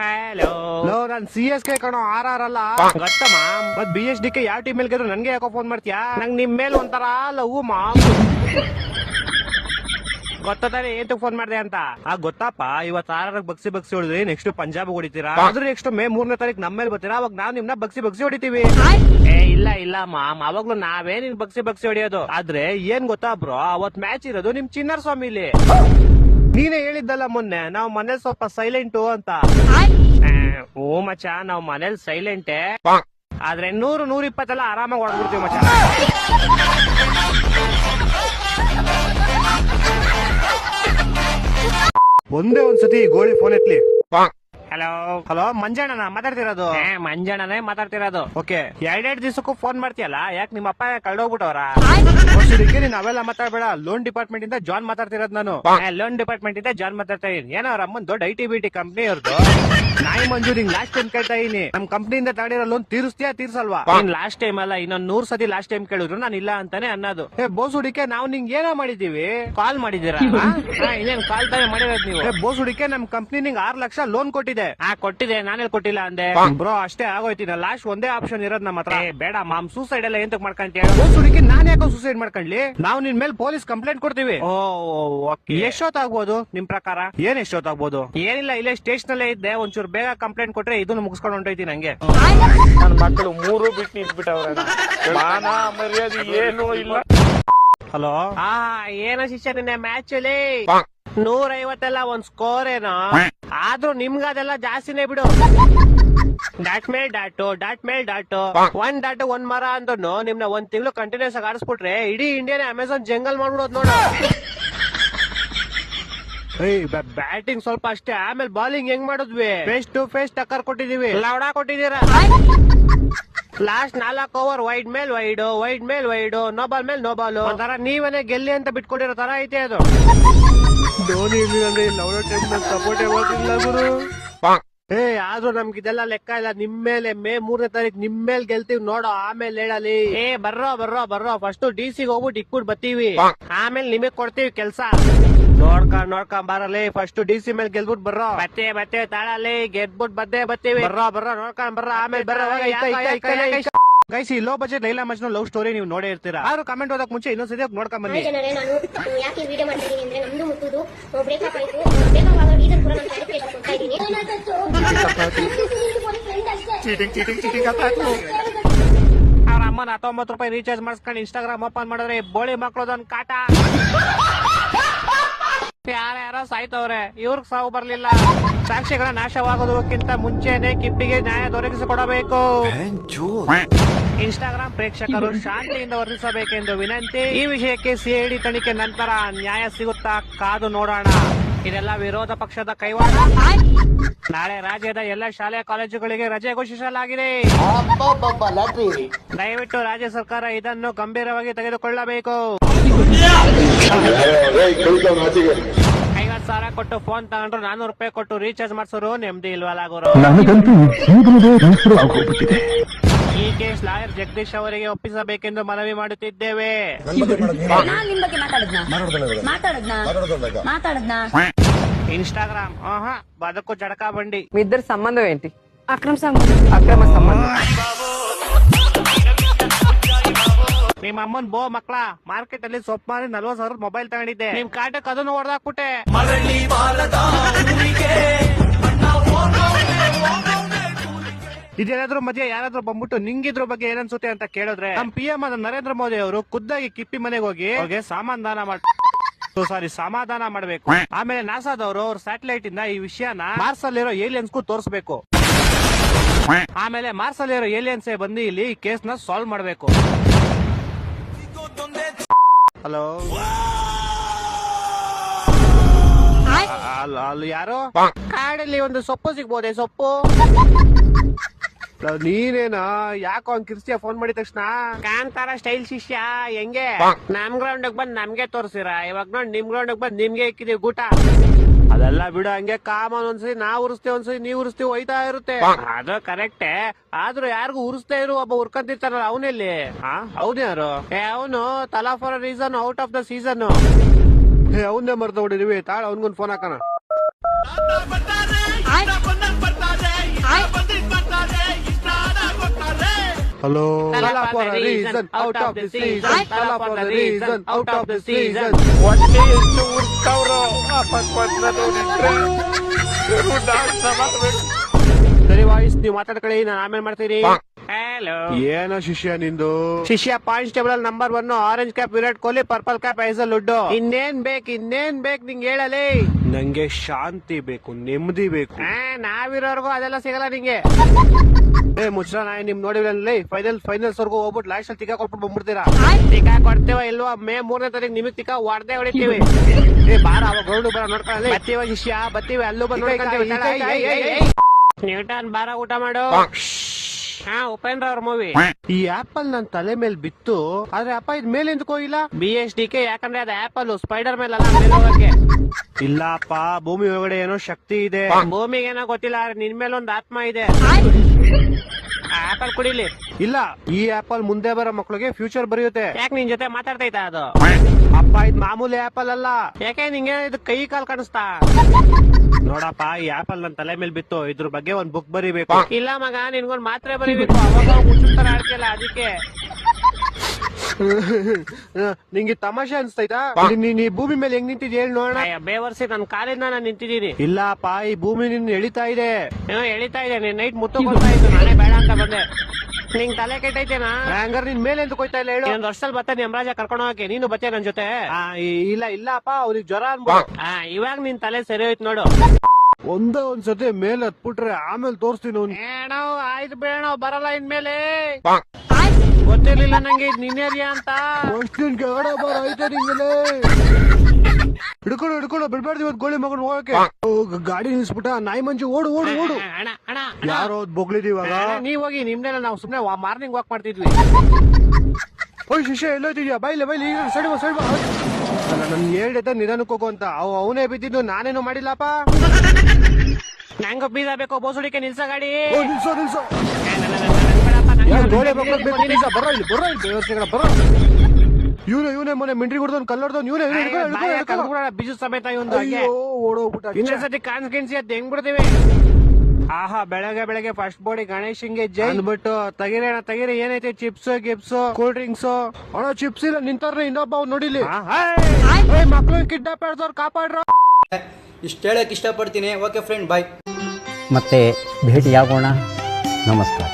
Hello ಲೋ ನಾನ್ C S K ಕಣೋ ಆರ್ ಆರ್ ಅಲ್ಲ. ಗೊತ್ತಮ್ಮ? ಮತ್ ಬಿ ಎಸ್ ಡಿ ಕೆ ಯಾವ ಟೀಮ್ ಮೇಲೆ ಗೆದ್ರು ನನ್ಗೆ ಯಾಕೋ ಫೋನ್ ಮಾಡ್ತೀಯಾ? ನಂಗ್ ನಿಮ್ ಮೇಲೆ ಒಂಥರ ಲವ್ ಮಾಮ್ ಗೊತ್ತಾನೆ ಏನ್ ಫೋನ್ ಮಾಡಿದೆ ಅಂತ? ಆ ಗೊತ್ತಪ್ಪ ಇವತ್ ಆರಾರ ಬಗ್ಸಿ ಬಗ್ಸಿ ಹೊಡಿದ್ರಿ ನೆಕ್ಸ್ಟ್ ಪಂಜಾಬ್ ಹೊಡಿತೀರಾ? ಆದ್ರೆ ನೆಕ್ಸ್ಟ್ ಮೇ ಮೂರನೇ ತಾರೀಕು ನಮ್ಮ ಮೇಲೆ ಬರ್ತೀರಾ? ಅವಾಗ ನಾವ್ ನಿಮ್ನ ಬಗ್ಸಿ ಬಗ್ಸಿ ಹೊಡಿತೀವಿ. ಏ ಇಲ್ಲ ಇಲ್ಲ ಮಾಮ್ ಅವಾಗ್ಲೂ ನಾವೇ ನಿನ್ ಬಗ್ಸಿ ಬಗ್ಸಿ ಹೊಡಿಯೋದು? ಆದ್ರೆ ಏನ್ ಗೊತ್ತಾ ಬ್ರೋ ಅವತ್ ಮ್ಯಾಚ್ ಇರೋದು ನಿಮ್ ಚಿನ್ನರ್ ಸ್ವಾಮಿಲಿ. ನೀನೇ ಹೇಳಿದ್ದಲ್ಲ ಮೊನ್ನೆ ನಾವ್ ಮನೇಲಿ ಸ್ವಲ್ಪ ಸೈಲೆಂಟು ಅಂತ. ಓ ಮಚ ನಾವ್ ಮನೇಲಿ ಸೈಲೆಂಟ್ ಆದ್ರೆ ನೂರು ನೂರ ಇಪ್ಪತ್ತೆಲ್ಲ ಆರಾಮಾಗಿ ಹೊಡ್ಬಿಡ್ತೀವಿ ಮಚ ಒಂದೇ ಒಂದ್ಸತಿ ಗೋಳಿ ಫೋನ್ ಎತ್ಲಿ. ಹಲೋ ಹಲೋ ಮಂಜಣ್ಣನ? ಮಾತಾಡ್ತಿರೋದು? ಮಂಜಣ್ಣನೇ ಮಾತಾಡ್ತಿರೋದು. ಓಕೆ ಎರಡೆರಡು ದಿವಸಕ್ಕೂ ಫೋನ್ ಮಾಡ್ತೀಯಲ್ಲ? ಯಾಕೆ ನಿಮ್ಮ ಅಪ್ಪ ಕಳ್ದೋಗ್ಬಿಟ್ಟವ್ರ ನಾವೆಲ್ಲ ನೀನ್ ಮಾತಾಡ್ಬೇಡ. ಲೋನ್ ಡಿಪಾರ್ಟ್ಮೆಂಟ್ ಇಂದ ಜಾನ್ ಮಾತಾಡ್ತಿರೋದು ನಾನು. ಲೋನ್ ಡಿಪಾರ್ಟ್ಮೆಂಟ್ ಇಂದ ಜಾನ್ ಮಾತಾಡ್ತಾ ಇದೀನಿ. ಏನೋ ಅವ್ರ ಅಮ್ಮನ್ ದೊಡ್ಡ I T B T company ಅವ್ರದ್ದು ನಾಯಿ ಮಂಜು ನಿಂಗ್ ಲಾಸ್ಟ್ ಟೈಮ್ ಕೇಳ್ತಾ ಇದೀನಿ. ನಮ್ ಇಂದ ತಗೊಂಡಿರೋ ಲೋನ್ ತೀರಿಸ್ತೀಯಾ ತೀರ್ಸಲ್ವಾ? ನೀನ್ ಲಾಸ್ಟ್ ಟೈಮ್ ಅಲ್ಲ ಇನ್ನೊಂದ್ ನೂರ್ ಸತಿ ಲಾಸ್ಟ್ ಟೈಮ್ ಕೇಳಿದ್ರು. ನಾನು ಇಲ್ಲ ಅಂತಾನೆ ಅನ್ನೋದು. ಏ ಬೋಸುಡಿಕೆ ನಾವು ನಿಂಗ್ ಏನೋ ಮಾಡಿದೀವಿ ಕಾಲ್ ಮಾಡಿದೀರ ಹಾ, ಇನ್ನೇನ್ ಕಾಲ್ ತಾನೇ ಮಾಡಿರೋದು ನೀವು? ಬೋಸ್ ಬೋಸುಡಿಕೆ ನಮ್ ಕಂಪ್ನಿ ನಿಂಗ್ ಆರ್ ಲಕ್ಷ ಲೋನ್ ಕೊಟ್ಟಿದೆ. ಹಾ ಕೊಟ್ಟಿದೆ ನಾನೇ ಕೊಟ್ಟಿಲ್ಲ ಅಂದೆ. ಬ್ರೋ ಅಷ್ಟೇ ಆಗೋಯ್ತಿನ ಲಾಸ್ಟ್ ಒಂದೇ ಆಪ್ಷನ್ ಇರೋದ್ ನಮ್ಮ ಹತ್ರ. ಏ ಬೇಡ ಮಾಮ್ ಸೂಸೈಡ್ ಎಲ್ಲ ಎಂತಕ್ ಮಾಡ್ಕೊಂತೀಯ ಬೋಸುಡಿಕೆ ನಾನ್ ಯಾಕೋ ಸೂಸೈಡ್ ಮಾಡ್ಕೊಂಡ್ಲಿ? ನಾವು ನಿನ್ ಮೇಲೆ ಪೊಲೀಸ್ ಕಂಪ್ಲೇಂಟ್ ಕೊಡ್ತೀವಿ. ಓ ಓಕೆ. ಎಷ್ಟೊತ್ತಾಗ್ಬೋದು ನಿಮ್ ಪ್ರಕಾರ? ಏನ್ ಎಷ್ಟೊತ್ತಾಗ್ಬೋದು? ಏನಿಲ್ಲ ಇಲ್ಲೇ ಸ್ಟೇಷನ್ ಅಲ್ಲೇ ಇದ್ದೆ ಒಂಚೂರು ಬೇಗ ಕಂಪ್ಲೇಂಟ್ ಕೊಟ್ರೆ ಇದನ್ನ ಮುಗಿಸ್ಕೊಂಡು ಹೊಂಟೈತಿ ನಂಗೆ. ನನ್ನ ಮಕ್ಕಳು ಮೂರು ಬಿಟ್ಟು ನಿಂತ್ಬಿಟ್ಟವ್ರೆ. ಮಾನ ಮರ್ಯಾದೆ ಏನು ಇಲ್ಲ. ಹಲೋ? ಆ ಏನ ಶಿಷ್ಯ ನಿನ್ನೆ ಮ್ಯಾಚ್ ಅಲ್ಲಿ. ನೂರ ಐವತ್ತೆಲ್ಲ ಒಂದ್ ಸ್ಕೋರ್ ಏನೋ? ಆದ್ರೂ ನಿಮ್ಗ ಅದೆಲ್ಲ ಜಾಸ್ತಿನೇ ಬಿಡು. Dot mail dot dot mail dot one dot one ಮರ ಅಂದ್ರು ನಿಮ್ನ ಒಂದ್ ತಿಂಗಳು ಕಂಟಿನ್ಯೂಸ್ ಆಗಿ ಆಡಿಸ್ಬಿಟ್ರೆ ಇಡೀ ಇಂಡಿಯಾನೇ ಅಮೆಝಾನ್ ಜಂಗಲ್ ಮಾಡ್ಬಿಡೋದ್ ನೋಡ. ಬ್ಯಾಟಿಂಗ್ ಸ್ವಲ್ಪ ಅಷ್ಟೇ, ಆಮೇಲೆ ಬಾಲಿಂಗ್ ಹೆಂಗ್ ಮಾಡಿದ್ವಿ? ಫೇಸ್ ಟು ಫೇಸ್ ಟಕ್ಕರ್ ಕೊಟ್ಟಿದೀವಿ. ಲೌಡಾ ಕೊಟ್ಟಿದೀರ ಲಾಸ್ಟ್ ನಾಲ್ಕು ಓವರ್ ವೈಡ್ ಮೇಲ್ ವೈಡ್ ವೈಡ್ ಮೇಲ್ ವೈಡ್ ನೋಬಾಲ್ ಮೇಲ್ ನೋಬಾಲ್ ಒಂಥರ ನೀವನೇ ಗೆಲ್ಲಿ ಅಂತ ಬಿಟ್ಕೊಂಡಿರೋ ತರ ಐತೆ ಅದು. ಧೋನಿ ಸಪೋರ್ಟೇ ಹೋಗಿಲ್ಲ ಗುರು. ಏ ಆದ್ರೂ ನಮ್ಗೆ ಇದೆಲ್ಲ ಲೆಕ್ಕ ಇಲ್ಲ. ನಿಮ್ ಮೇಲೆ ಮೇ ಮೂರನೇ ತಾರೀಕು ನಿಮ್ ಮೇಲೆ ಗೆಲ್ತೀವಿ ನೋಡೋ ಆಮೇಲೆ ಹೇಳಲಿ. ಏ ಬರ್ರೋ ಬರ್ರೋ ಬರ್ರೋ. ಫಸ್ಟ್ ಡಿ ಸಿ ಹೋಗ್ಬಿಟ್ಟು ಇಕ್ಬಿಟ್ಟು ಬತ್ತೀವಿ. ಆಮೇಲೆ ನಿಮಗ್ ಕೊಡ್ತೀವಿ ಕೆಲ್ಸ. ನೋಡ್ಕೊಂಡ್ ನೋಡ್ಕೊಂಡ್ ಬರಲಿ. ಫಸ್ಟ್ ಡಿ ಸಿ ಮೇಲೆ ಗೆಲ್ಬಿಟ್ ಬರ್ರೋ. ಬತ್ತೆ ಬತ್ತೆ ತಾಳಲಿ. ಗೆದ್ಬಿಟ್ಟು ಬದ್ದೇ ಬತ್ತೀವಿ. ಬರ್ರೋ ಬರ್ರೋ ನೋಡ್ಕೊಂಡ್ ಬರ್ರೋ. ಆಮೇಲೆ ಬರ್ರೋ ಗೈಸಿ low budget Laila Majnu love story ನೀವು ನೋಡೇ ಇರ್ತೀರಾ? ಆದ್ರೂ ಕಮೆಂಟ್ ಓದಕ್ ಮುಂಚೆ ಇನ್ನೊಂದ್ಸತಿ ನೋಡ್ಕೊಂಡ್ ಬನ್ನಿ. ಮುತ್ತುದು ಬ್ರೇಕಪ್ ಆಯ್ತು. ಬ್ರೇಕಪ್ ಆಗೋ ರೀಸನ್ ಕೂಡ ನಾನು ಇದ್ದೀನಿ ಅವ್ರ ಅಮ್ಮನ ಹತ್ತೊಂಬತ್ತು ರೂಪಾಯಿ ರೀಚಾರ್ಜ್ ಮಾಡಿಸ್ಕೊಂಡು ಇನ್ಸ್ಟಾಗ್ರಾಮ್ ಓಪನ್ ಮಾಡಿದ್ರೆ ಬೋಳಿ ಮಕ್ಕಳದೊಂದು ಕಾಟ. ಸಾಯ್ತವ್ರೆ. ಇವ್ರಿಗೆ ಸಾವು ಬರ್ಲಿಲ್ಲ. ಸಾಕ್ಷಿಗಳ ನಾಶವಾಗೋದಕ್ಕಿಂತ ಮುಂಚೆನೆ ಕಿಪ್ಪಿಗೆ ನ್ಯಾಯ ದೊರಕಿಸಿಕೊಡಬೇಕು. ಇನ್ಸ್ಟಾಗ್ರಾಮ್ ಪ್ರೇಕ್ಷಕರು ಶಾಂತಿಯಿಂದ ವರ್ತಿಸಬೇಕೆಂದು ವಿನಂತಿ. ಈ ವಿಷಯಕ್ಕೆ ಸಿಐಡಿ ತನಿಖೆ ನಂತರ ನ್ಯಾಯ ಸಿಗುತ್ತಾ ಕಾದು ನೋಡೋಣ. ಇದೆಲ್ಲ ವಿರೋಧ ಪಕ್ಷದ ಕೈವಾಡ. ನಾಳೆ ರಾಜ್ಯದ ಎಲ್ಲ ಶಾಲೆ ಕಾಲೇಜುಗಳಿಗೆ ರಜೆ ಘೋಷಿಸಲಾಗಿದೆ. ದಯವಿಟ್ಟು ರಾಜ್ಯ ಸರ್ಕಾರ ಇದನ್ನು ಗಂಭೀರವಾಗಿ ತೆಗೆದುಕೊಳ್ಳಬೇಕು. ಸಾವಿರ ಕೊಟ್ಟು ಫೋನ್ ತಗೊಂಡ್ರು ನಾನೂರು ರೂಪಾಯಿ ಕೊಟ್ಟು ರೀಚಾರ್ಜ್ ಮಾಡ್ಸೋರು ನೆಮ್ಮದಿ ಇಲ್ವಲ್ಲ ಗುರು ನನಗಂತೂ ಜೀವನವೇ ಬೇಸರ ಆಗೋಗ್ಬಿಟ್ಟಿದೆ ಈ ಕೇಸ್ ಲಾಯರ್ ಜಗದೀಶ್ ಅವರಿಗೆ ಒಪ್ಪಿಸಬೇಕೆಂದು ಮನವಿ ಮಾಡುತ್ತಿದ್ದೇವೆ ನಾನ್ ನಿಮ್ ಬಗ್ಗೆ ಮಾತಾಡದ್ನ ಮಾತಾಡದ್ನ ಮಾತಾಡದ್ನ ಇನ್ಸ್ಟಾಗ್ರಾಮ್ ಆಹಾ ಬದುಕು ಜಡಕ ಬಂಡಿ మీ ఇద్దరు సంబంధం ఏంటి ಅಕ್ರಮ್ ಸಂಬಂಧ అక్రమ సంబంధం ನಿಮ್ಮ ಅಮ್ಮನ್ ಬೋ ಮಕ್ಳ ಮಾರ್ಕೆಟ್ ಅಲ್ಲಿ ಸೊಪ್ಪು ಮಾರಿ ನಲ್ವತ್ ಸಾವಿರ ಮೊಬೈಲ್ ತಗೊಂಡಿದ್ದೆ. ನಿಮ್ ಕಾಟಕ್ ಅದನ್ನು ಹೊಡೆದಾಕ್ಬಿಟ್ಟೆ. ಇದೇನಾದ್ರೂ ಮಧ್ಯೆ ಯಾರಾದ್ರೂ ಬಂದ್ಬಿಟ್ಟು ನಿಂಗಿದ್ರ ಬಗ್ಗೆ ಏನನ್ಸುತ್ತೆ ಅಂತ ಕೇಳಿದ್ರೆ ನಮ್ ಪಿ ಎಂ ಆದ ನರೇಂದ್ರ ಮೋದಿ ಅವರು ಖುದ್ದಾಗಿ ಕಿಪ್ಪಿ ಮನೆಗೆ ಹೋಗಿ ಅವ್ರಿಗೆ ಸಮಾಧಾನ ಮಾಡ್ ಸಾರಿ ಸಮಾಧಾನ ಮಾಡ್ಬೇಕು. ಆಮೇಲೆ ನಾಸಾದವರು ಅವ್ರ ಸ್ಯಾಟಲೈಟ್ ಇಂದ ಈ ವಿಷಯನ ಮಾರ್ಸ್ ಅಲ್ಲಿರೋ ಏಲಿಯನ್ಸ್ಗೂ ತೋರಿಸ್ಬೇಕು. ಆಮೇಲೆ ಮಾರ್ಸ್ ಅಲ್ಲಿರೋ ಏಲಿಯನ್ಸ್ ಬಂದು ಇಲ್ಲಿ ಈ ಕೇಸ್ನ ಸಾಲ್ವ್ ಮಾಡ್ಬೇಕು. ಹಲೋ? ಅಲ್ಲಿ ಯಾರು? ಕಾಡಲ್ಲಿ ಒಂದು ಸೊಪ್ಪು ಸಿಗ್ಬೋದೆ ಸೊಪ್ಪು? ನೀನೇನಾ? ಯಾಕೋ ಅವ್ನ್ ಕಿರ್ಸಿಯ ಫೋನ್ ಮಾಡಿದ ತಕ್ಷಣ? ಕಾಂತಾರ ಸ್ಟೈಲ್ ಶಿಷ್ಯ ಹೆಂಗೆ? ನಮ್ ಗ್ರೌಂಡ್ ಬಂದ್ ನಮ್ಗೆ ತೋರ್ಸಿರ? ಇವಾಗ ನೋಡಿ ನಿಮ್ ಗ್ರೌಂಡ್ ಬಂದ್ ನಿಮ್ಗೆ ಇಕ್ಕಿದೀವಿ ಗೂಟ. ಅದೆಲ್ಲ ಬಿಡು ಹಂಗೆ ಕಾಮನ್ ಒಂದ್ಸರಿ ನಾ ಉರಿಸ್ತೀವಿ ಒಂದ್ಸರಿ ನೀವ್ ಉರಿಸ್ತೀವಿ ಹೋಯ್ತಾ ಇರುತ್ತೆ. ಅದು ಕರೆಕ್ಟೇ ಆದ್ರೂ ಯಾರಿಗೂ ಉರಿಸ್ತಾ ಇರು ಒಬ್ಬ ಉರ್ಕಂತಿರ್ತಾರಲ್ಲ ಅವನಲ್ಲಿ? ಅವನೇ ಯಾರು? ಏ ಅವನು ತಲಾ for reason out of the season ಅವನ್ನೇ ಮರ್ತ ಹೊಡಿದ್ವಿ ತಾಳ ಅವನ್ಗೊಂದ್ ಫೋನ್ ಹಾಕೋಣ. Hello Tala for the reason, out of the season. Tala for the reason, out of the season. ಹೊಟ್ಟೆ ಎಷ್ಟು ಉರ್ತಾವ್ರೋ ಆ ಪಕ್ವದ್ನದು ನಿಂತ್ರೆ ಇವ್ರು dance ಮಾಡ್ಬೇಕು ಸರಿ ವಾಯ್ಸ್ ನೀವು ಮಾತಾಡ್ಕೊಳ್ಳಿ ನಾನು ಆಮೇಲೆ ಮಾಡ್ತೀನಿ ಹಲೋ ಏನೋ ಶಿಷ್ಯ ನಿಂದು? ಶಿಷ್ಯ points table number one orange cap Virat Kohli purple cap ಐಸಲ್ ಲುಡ್ಡು ಇನ್ನೇನ್ ಬೇಕು ಇನ್ನೇನ್ ಬೇಕು ನಿಂಗೆ ಹೇಳಲಿ? ನಂಗೆ ಶಾಂತಿ ಬೇಕು ನೆಮ್ಮದಿ ಬೇಕು. ನಾವಿರೋರ್ಗು ಅದೆಲ್ಲ ಸಿಗಲ್ಲ ನಿಂಗೆ. ಏ ಮುಚ್ರ ನಾಯಿ ನಿಮ್ ನೋಡಿಲ್ಲ ಫೈನಲ್ ಫೈನಲ್ಸ್ ವರ್ಗು ಹೋಗ್ಬಿಟ್ಟು ಲಾಸ್ಟ್ ಅಲ್ಲಿ ತಿಕ್ಕ ಕೊಟ್ಬಿಟ್ಟು ಬಂದ್ಬಿಡ್ತೀರಾ? ಟಿಕಾ ಕೊಡ್ತೇವ ಇಲ್ವಾ ಮೇ ಮೂರನೇ ತಾರೀಕು ನಿಮಗ್ ಟಿಕಾ ಹೊಡೆದೇ ಹೊಡಿತೀವಿ. ಏ ಬಾರ ಅವಾಗ ಗ್ರೌಂಡ್ ಬರ ನೋಡ್ಕೊಳ್ಳಿ ಬತ್ತೀವ ಶಿಷ್ಯ ಬತ್ತೀವಿ ಅಲ್ಲೂ ಬಂದ್. ನ್ಯೂಟನ್ ಬಾರ ಊಟ ಮಾಡು. ಹಾ ಉಪೇಂದ್ರ ಅವ್ರ ಮೂವಿ ಈ ಆಪಲ್ ನನ್ ತಲೆ ಮೇಲೆ ಬಿತ್ತು ಆದ್ರೆ ಅಪ್ಪ ಇದ್ ಮೇಲೆ ಎಂದಕ್ ಹೋಗಿಲ್ಲ. ಬಿ ಎಸ್ ಡಿ ಕೆ ಯಾಕಂದ್ರೆ ಅದ ಆಪಲ್ ಸ್ಪೈಡರ್ ಮೇಲೆ ಅಲ್ಲ ಮೇಲೆ ಹೋಗಕ್ಕೆ ಇಲ್ಲಪ್ಪ ಭೂಮಿ ಒಳಗಡೆ ಏನೋ ಶಕ್ತಿ ಇದೆ. ಭೂಮಿಗೆ ಏನೋ ಗೊತ್ತಿಲ್ಲ ಆದ್ರೆ ನಿನ್ ಮೇಲೆ ಒಂದ್ ಆತ್ಮ ಇದೆ. ಆಪಲ್ ಕುಡಿಲಿ. ಇಲ್ಲ ಈ ಆಪಲ್ ಮುಂದೆ ಬರೋ ಮಕ್ಳಿಗೆ ಫ್ಯೂಚರ್ ಬರೆಯುತ್ತೆ. ಯಾಕೆ ನಿನ್ ಜೊತೆ ಮಾತಾಡ್ತೈತ ಅದು? ಅಪ್ಪ ಇದ್ ಮಾಮೂಲಿ ಆಪಲ್ ಅಲ್ಲ. ಯಾಕೆ ನಿಂಗೆ ಇದು ಕೈ ಕಾಲ್ ಕಾಣಿಸ್ತಾ? ನೋಡಪ್ಪ ಈ ಆಪಲ್ ನನ್ ತಲೆ ಮೇಲೆ ಬಿತ್ತು. ಇದ್ರ ಬಗ್ಗೆ ಒಂದ್ ಬುಕ್ ಬರಿಬೇಕು. ಇಲ್ಲ ಮಗ ನಿನ್ಗೊಂದ್ ಮಾತ್ರೆ ಬರೀಬೇಕು. ಅವಾಗ ಆಡ್ತಿಲ್ಲ ಅದಕ್ಕೆ. ನಿಂಗೆ ತಮಾಷೆ ಅನ್ಸ್ತೈತಾ ನೀನ್ ಈ ಭೂಮಿ ಮೇಲೆ ಹೆಂಗ್ ನಿಂತಿದ್ಯ ಹೇಳಿ ನೋಡೋಣ. ಅಯ್ಯ, ಬೇವರ್ಸಿ ನನ್ ಕಾಲಿಂದ ನಾನು ನಿಂತಿದ್ದೀನಿ. ಇಲ್ಲಪ್ಪ ಈ ಭೂಮಿ ನಿನ್ ಎಳಿತಾ ಇದೆ. ಏನೋ ಎಳಿತಾ ಇದೆ ನೀನ್ ನೈಟ್ ಮುತ್ತು ಕೊಡ್ತಾ ಇತ್ತು ನಾನೇ ಬೇಡ ಅಂತ ಬಂದೆ. ನಿಂಗ್ ತಲೆ ಕೆಟ್ಟೈತೇನಾ? ಹಂಗಾರ ನಿನ್ ಮೇಲೆ ಎಂದು ಕೊಯ್ತಾ ಇಲ್ಲ ಹೇಳು. ಒಂದ್ ವರ್ಷದಲ್ಲಿ ಬರ್ತಾನೆ ಯಮರಾಜ ಕರ್ಕೊಂಡು ಹೋಗಕ್ಕೆ. ನೀನು ಬತ್ತೆ ನನ್ ಜೊತೆ. ಆ, ಇಲ್ಲ ಇಲ್ಲಪ್ಪ ಅವ್ರಿಗೆ ಜ್ವರ ಅನ್ಬೋದು ಆ ಇವಾಗ ನಿನ್ ತಲೆ ಸರಿ ಹೋಯ್ತು ನೋಡು. ಒಂದೇ ಒಂದ್ ಸತಿ ಮೇಲೆ ಹತ್ಬಿಟ್ರೆ ಆಮೇಲೆ ತೋರಿಸ್ತೀನಿ ಅವ್ನು. ಏನೋ ಆಯ್ತು ಬೇಡ ಬರಲ್ಲ ಇನ್ಮೇಲೆ. ಗೊತ್ತಿರ್ಲಿಲ್ಲ ನಂಗೆ ಇದ್ ನಿನ್ನೇರಿಯಾ ಅಂತ. ಕೆಳಗಡೆ ಬರ ಐತೆ ನಿಂಗೆಲೆ ಹಿಡ್ಕೊಂಡು ಹಿಡ್ಕೊಂಡು ಬಿಡ್ಬಾರ್ದು ಇವತ್ತು ಗೋಳಿ ಮಗನ್ ಹೋಗಕ್ಕೆ. ಓ, ಗ- ಗಾಡಿ ನಿಲ್ಸ್ಬಿಟ್ಟ ನಾಯಿ ಮಂಜು ಓಡು ಓಡು ಓಡು. ಅಣ್ಣ ಅಣ್ಣ ಯಾರೋ ಬೊಗ್ಲಿದ್ ಇವಾಗ. ನೀವ್ ಹೋಗಿ ನಿಮ್ನೆಲ್ಲ ನಾವು ಸುಮ್ನೆ ಮಾರ್ನಿಂಗ್ ವಾಕ್ ಮಾಡ್ತಿದ್ವಿ. ಓಯ್ ಶಿಷ್ಯ ಎಲ್ಲೋತಿದ್ಯಾ ಬೈಲೆ ಬೈಲಿ ಈಗ ಸಡಿಬ ಬಾ ಸೈಡ್ ಬಾ ನನ್ ಹೇಳಿದ ನಿಧಾನಕ್ಕೆ ಹೋಗು ಅಂತ. ಅವ್ ಅವನೇ ಬಿದ್ದಿದ್ದು ನಾನೇನು ಮಾಡಿಲ್ಲಪ್ಪ? ನಂಗ ಬೀಜ ಬೇಕೋ ಬೋಸುಡಿಕೆ ನಿಲ್ಸ ಗಾಡಿ. ಓ ನಿಲ್ಸೋ ನಿಲ್ಸೋ. ಏ, ನನ್ನ- ನನ್ನ- ನನ್ನ ಬೇಡಪ್ಪ, ನಂಗೆ ಗೋಳಿ ಬೇಡ, ಮಕ್ಕಳು ಬೇಕು ಬೇಡ, ನಿಲ್ಸ ಬರೋ ಇಲ್ಲಿ ಬರೋ ಇಲ್ಲಿ ದೇವಸ್ಥಾನ ಬರೋ. ಇವನೇ ಇವನೇ ಮೊನ್ನೆ ಮಿಂಟ್ರಿ ಹೊಡೆದವ್ನು ಕಲ್ಲೊಡ್ದವ್ನು ಇವನೇ ಬಿಜು ಸಮೇತ ಓಡೋಗ್ಬಿಟ್ಟ ಇನ್ನೊಂದ್ಸತಿ ಕಾನ್ಸ್ಕೆನ್ಸಿ ಅದ್ ಹೆಂಗ್ ಬಿಡ್ತೀವಿ? ಆಹಾ ಬೆಳಗ್ಗೆ ಬೆಳಗ್ಗೆ ಫಸ್ಟ್ ಬೋಡಿ ಹಿಂಗೆ ಜೈ. ಅಂದ್ಬಿಟ್ಟು ತಗಿರಿ ಅಣ್ಣ ತಗಿರಿ ಏನೈತೆ ಚಿಪ್ಸ್ ಗಿಪ್ಸ್ ಕೂಲ್ ಡ್ರಿಂಕ್ಸ್ ಅಣ್ಣ ಚಿಪ್ಸ್ ಇಲ್ಲ ನಿಂತಾರ್ರೆ ಇನ್ನೊಬ್ಬ ಅವ್ನು ನೋಡಿಲಿ. ಮಕ್ಳು ಕಿಡ್ನಾಪ್ ಹೇಳ್ದವ್ರು ಕಾಪಾಡ್ರ. ಇಷ್ಟ ಹೇಳಕ್ ಇಷ್ಟಪಡ್ತೀನಿ. ಓಕೆ ಫ್ರೆಂಡ್ ಬಾಯ್ ಮತ್ತೆ ಭೇಟಿ ಆಗೋಣ ನಮಸ್ಕಾರ.